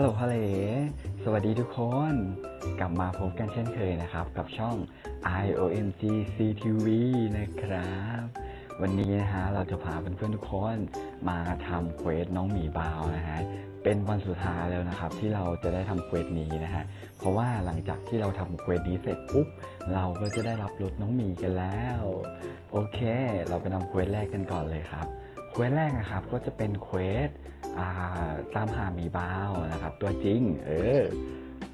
ฮัลโหลฮัลโหลสวัสดีทุกคน กลับมาพบกันเช่นเคยนะครับ กับช่อง IOMG CTV นะครับ วันนี้นะฮะเราจะพาเพื่อนๆทุกคนมาทำเควสน้องหมีบาวนะฮะ เป็นวันสุดท้ายแล้วนะครับ ที่เราจะได้ทำเควสนี้นะฮะ เพราะว่าหลังจากที่เราทำเควสนี้เสร็จปุ๊บ เราก็จะได้รับรถน้องหมีกันแล้ว โอเค เราไปทำเควสแรกกันก่อนเลยครับ ควสแรกนะครับก็จะเป็นเควสตามหามีบาวนะครับ ตัวจริงเออ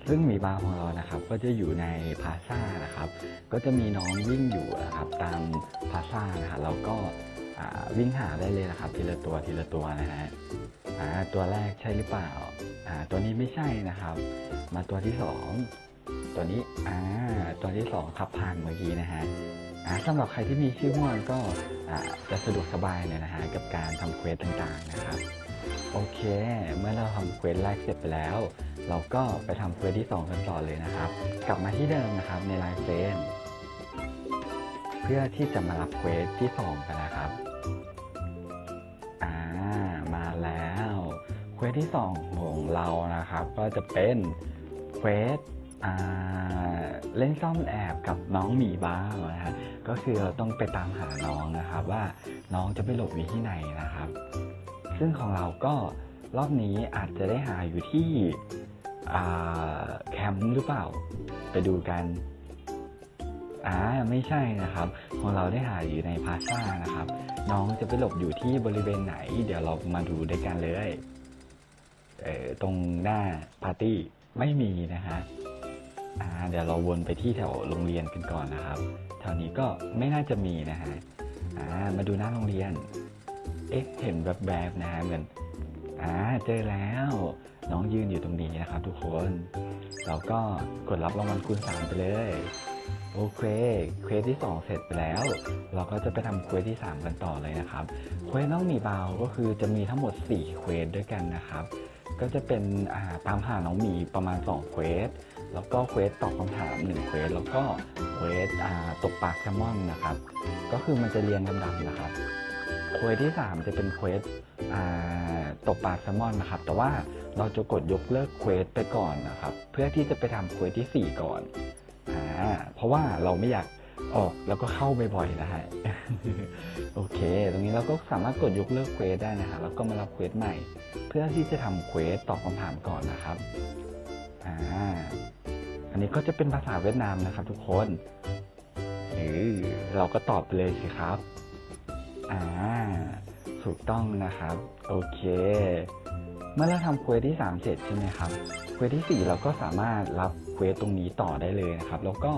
ซึ่งมีบาวของเรานะครับ ก็จะอยู่ในพาซ่านะครับ ก็จะมีน้องวิ่งอยู่นะครับ ตามพาซ่านะฮะเราก็วิ่งหาได้เลยนะครับ ทีละตัวทีละตัวนะฮะตัวแรกใช่หรือเปล่าตัวนี้ไม่ใช่นะครับ มาตัวที่สองตัวนี้อ่าตัวที่สองขับผ่านเมื่อกี้นะฮะสำหรับใครที่มีชื่อม่วงก็ จะสะดวกสบายเลยนะฮะกับการทำเควสต่างๆนะครับ โอเค เมื่อเราทำเควสแรกเสร็จไปแล้ว เราก็ไปทำเควสที่ 2 กันต่อเลยนะครับ กลับมาที่เดิมนะครับในไลน์เฟนเพื่อที่จะมารับเควสที่ 2 กันนะครับอ่ามาแล้วเควสที่ 2 ของเรานะครับ ก็จะเป็นเควส เล่นซ่อนแอบกับน้องหมีบ้างนะฮะก็คือเราต้องไปตามหาน้องนะครับ ว่าน้องจะไปหลบอยู่ที่ไหนนะครับ ซึ่งของเราก็รอบนี้อาจจะได้หาอยู่ที่แคมป์หรือเปล่า ไปดูกันอ่าไม่ใช่นะครับ ของเราได้หาอยู่ในพาซ่านะครับ น้องจะไปหลบอยู่ที่บริเวณไหน เดี๋ยวเรามาดูด้วยกันเลยเออตรงหน้าปาร์ตี้ไม่มีนะฮะ อ่าเดี๋ยวเราวนไปที่แถวโรงเรียนกันก่อนนะครับแถวนี้ก็ไม่น่าจะมีนะฮะอ่ามาดูหน้าโรงเรียน เอ๊ะเห็นแบบแบบนะฮะเหมือนอ่าเจอแล้ว น้องยืนอยู่ตรงนี้นะครับ ทุกคนเราก็กดรับรางวัลคูณสามไปเลยโอเคเควสที่ 2 เสร็จไปแล้ว เราก็จะไปทำเควสที่ 3 กันต่อเลยนะครับเควสน้องหมีบาก็คือจะมีทั้งหมด 4 เควสด้วยกันนะครับ ก็จะเป็นาตามหาน้องหมีประมาณ 2 เควส แล้วก็เควสตอบคำถาม1เควสแล้วก็เควสตกปลาแซลมอนนะครับ ก็คือมันจะเรียงลำดับนะครับเควสที่ 3 จะเป็นเควสตกปลาแซลมอนนะครับ แต่ว่าเราจะกดยกเลิกเควสไปก่อนนะครับ เพื่อที่จะไปทำเควสทีสี่4 ก่อนอ่าเพราะว่าเราไม่อยากออกแล้วก็เข้าบ่อยๆนะฮะโอเค ตรงนี้เราก็สามารถกดยกเลิกเควสได้นะฮะแล้วก็มารับเควสใหม่ เพื่อที่จะทำเควสตอบคำถามก่อนนะครับ อ่าอันนี้ก็จะเป็นภาษาเวียดนามนะครับทุกคนเออเราก็ตอบไปเลยสิครับอ่าถูกต้องนะครับ โอเค เมื่อเราทำเควสที่ 3 เสร็จใช่ไหมครับเควสที่ 4 เราก็สามารถรับเควสตรงนี้ต่อได้เลยนะครับ แล้วก็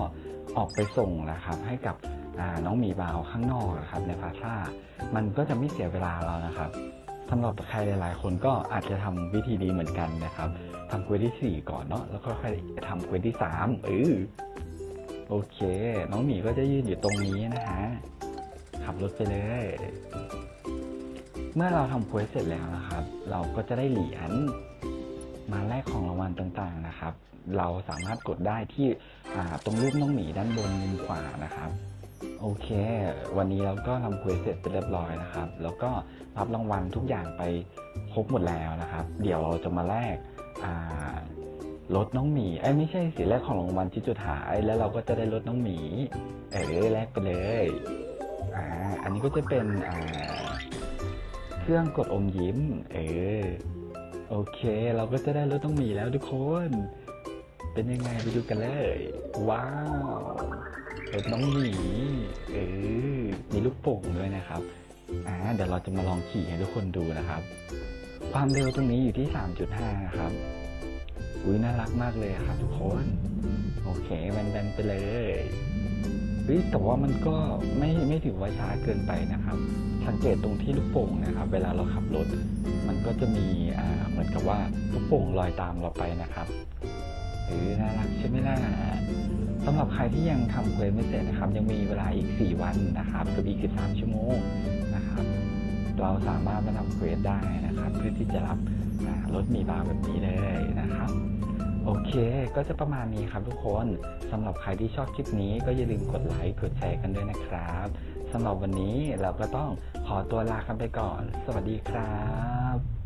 ออกไปส่งนะครับ ให้กับน้องมีบาวข้างนอกนะครับในพาซ่ามันก็จะไม่เสียเวลาเรานะครับ สำหรับใครหลาย ๆ คนก็อาจจะทำวิธีนี้เหมือนกันนะครับทำเควสที่ 4 ก่อนเนาะแล้วก็ค่อยทำเควสที่3เออโอเค น้องหมีก็จะยืนอยู่ตรงนี้นะฮะขับรถไปเลย เมื่อเราทำเควสเสร็จแล้วนะครับ เราก็จะได้เหรียญมาแลกของรางวัลต่างๆนะครับ เราสามารถกดได้ที่ตรงรูปน้องหมีด้านบนมุมขวานะครับ โอเค วันนี้เราก็ทำควสเสร็จไปเรียบร้อยนะครับ แล้วก็รับรางวัลทุกอย่างไปครบหมดแล้วนะครับ เดี๋ยวเราจะมาแลกรถน้องหมีไอ้ไม่ใช่สิแลกของรางวัลที่จุดหายแล้วเราก็จะได้รถน้องหมี เออแลกไปเลยอ่าอันนี้ก็จะเป็นอ่าเครื่องกดอมยิ้ม เออโอเค เราก็จะได้รถต้องหมีแล้วทุกคน เป็นยังไงไปดูกันเลย ว้าว รถน้องหมีเออมีลูกโป่งด้วยนะครับอ่าเดี๋ยวเราจะมาลองขี่ให้ทุกคนดูนะครับ ความเร็วตรงนี้อยู่ที่ 3.5 นะครับ อุ้ยน่ารักมากเลยครับ ทุกคน โอเคแบนๆไปเลยเฮ้ยแต่ว่ามันก็ไม่ไม่ถือว่าช้าเกินไปนะครับ สังเกตตรงที่ลูกโป่งนะครับ เวลาเราขับรถ มันก็จะมีอ่าเหมือนกับว่าลูกโป่งลอยตามเราไปนะครับ เออน่ารักใช่ไหมล่ะสำหรับใครที่ยังทำเควสไม่เสร็จนะครับ ยังมีเวลาอีก 4 วันนะครับกับอีก 13 ชั่วโมงนะครับ เราสามารถมาทำเควสได้นะครับ เพื่อที่จะรับรถมีบาร์แบบนี้เลยนะครับโอเค ก็จะประมาณนี้ครับทุกคนสำหรับใครที่ชอบคลิปนี้ก็อย่าลืมกดไลค์กดแชร์กันด้วยนะครับสำหรับวันนี้เราก็ต้องขอตัวลากันไปก่อน สวัสดีครับ